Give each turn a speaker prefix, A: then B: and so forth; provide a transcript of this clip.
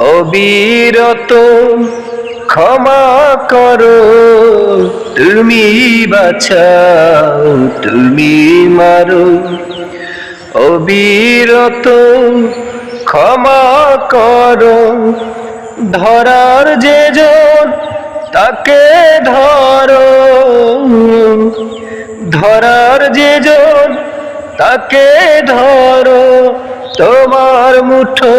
A: অবিরত ক্ষমা করো। তুমি বাঁচাও, তুমি মারো। অবিরত ক্ষমা করো। ধরার যে জন তাকে ধরো। ধরার যে জন তাকে ধরো। তোমার মুঠো